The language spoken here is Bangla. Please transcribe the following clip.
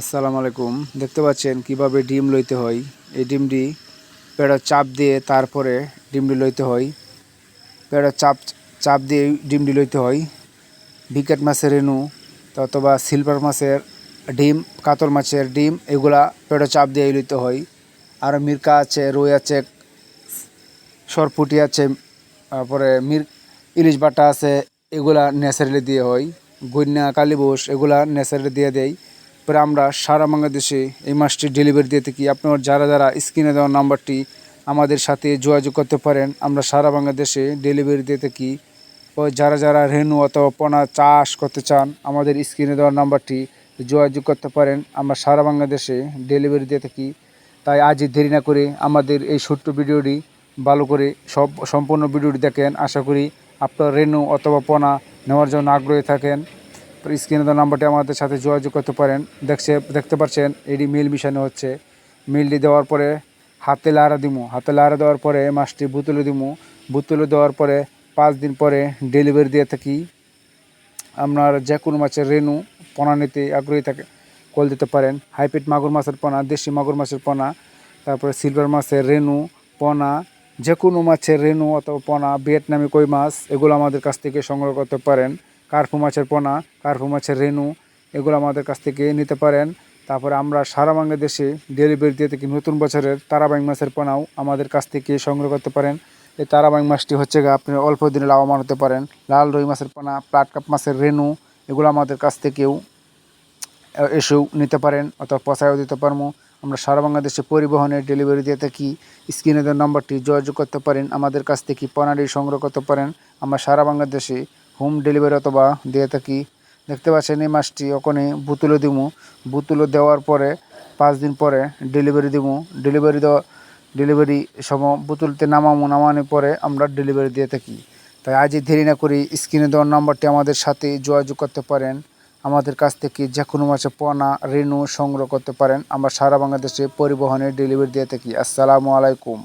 আসসালামু আলাইকুম। দেখতে পাচ্ছেন কীভাবে ডিম লইতে হয়। এই ডিমটি পেড়া চাপ দিয়ে তারপরে ডিমটি লইতে হয়। পেড়া চাপ চাপ দিয়ে ডিমটি লইতে হয়। বিকেট মাছের রেণু অথবা সিলভার মাছের ডিম, কাতল মাছের ডিম, এগুলা পেড়া চাপ দিয়ে লইতে হয়। আর মির্কা আছে, রুই আছে, সরপুটি আছে, তারপরে মির, ইলিশ বাটা আছে, এগুলা ন্যাচারালি দিয়ে হয়। গন্যা কালীবোস, এগুলা ন্যাচারালি দিয়ে দেয়। পরে আমরা সারা বাংলাদেশে এই মাসটি ডেলিভারি দিয়ে থাকি আপনার যারা যারা স্ক্রিনে দেওয়া নাম্বারটি আমাদের সাথে যোগাযোগ করতে পারেন, আমরা সারা বাংলাদেশে ডেলিভারি দিয়ে থাকি ও যারা যারা রেনু অথবা পোনা চাষ করতে চান, আমাদের স্ক্রিনে দেওয়ার নাম্বারটি যোগাযোগ করতে পারেন, আমরা সারা বাংলাদেশে ডেলিভারি দিয়ে থাকি তাই আজই দেরি না করে আমাদের এই ছোট্ট ভিডিওটি ভালো করে সব সম্পূর্ণ ভিডিওটি দেখেন। আশা করি আপনার রেনু অথবা পোনা নেওয়ার জন্য আগ্রহী থাকেন। স্ক্রিনে দেওয়া নাম্বারটি আমাদের সাথে যোগাযোগ করতে পারেন। দেখছে দেখতে পাচ্ছেন এটি মিল মিশানো হচ্ছে। মিলটি দেওয়ার পরে হাতে লাড়া দিমু। হাতে লাড়া দেওয়ার পরে মাছটি বোতলে দিমু। বোতলে দেওয়ার পরে পাঁচ দিন পরে ডেলিভারি দিয়ে থাকি। আপনার যে কোনো মাছের রেনু, পোনা নিতে আগ্রহী থাকে, কল দিতে পারেন। হাইপিট মাগুর মাছের পোনা, দেশি মাগুর মাছের পোনা, তারপরে সিলভার মাছের রেনু, পোনা, যে কোনো মাছের রেনু অথবা পোনা, ভিয়েতনামি কই মাছ, এগুলো আমাদের কাছ থেকে সংগ্রহ করতে পারেন। কার্পু মাছের পোনা কার্পু মাছের রেনু, এগুলো আমাদের কাছ থেকে নিতে পারেন। তারপরে আমরা সারা বাংলাদেশে ডেলিভারি দিয়ে থাকি নতুন বছরের তারাবাং মাছের পোনাও আমাদের কাছ থেকে সংগ্রহ করতে পারেন। এই তারাবাং মাছটি হচ্ছে আপনি অল্প দিনে লাভবান হতে পারেন। লাল রুই মাছের পোনা প্লাটকাপ মাছের রেনু, এগুলো আমাদের কাছ থেকেও এসেও নিতে পারেন অথবা পচায়ও দিতে পারব। আমরা সারা বাংলাদেশে পরিবহনে ডেলিভারি দিয়ে থাকি। স্ক্রিনে দেওয়ার নম্বরটি যোগাযোগ করতে পারেন। আমাদের কাছ থেকে পনারি সংগ্রহ করতে পারেন। আমরা সারা বাংলাদেশে হোম ডেলিভারি অথবা দিয়ে থাকি। দেখতে পাচ্ছেন এই মাছটি ওখানে বুতুলো দিমু। বুতুলো দেওয়ার পরে পাঁচ দিন পরে ডেলিভারি দিমু। ডেলিভারি দেওয়া ডেলিভারি সময় বুতুলতে নামামু। নামানোর পরে আমরা ডেলিভারি দিয়ে থাকি। তাই আজই দেরি না করি স্ক্রিনে দেওয়ার নাম্বারটি আমাদের সাথে যোগাযোগ করতে পারেন। আমাদের কাছ থেকে যে কোনো মাছে পোনা, রেনু সংগ্রহ করতে পারেন। আমরা সারা বাংলাদেশে পরিবহনে ডেলিভারি দিয়ে থাকি। আসসালামু আলাইকুম।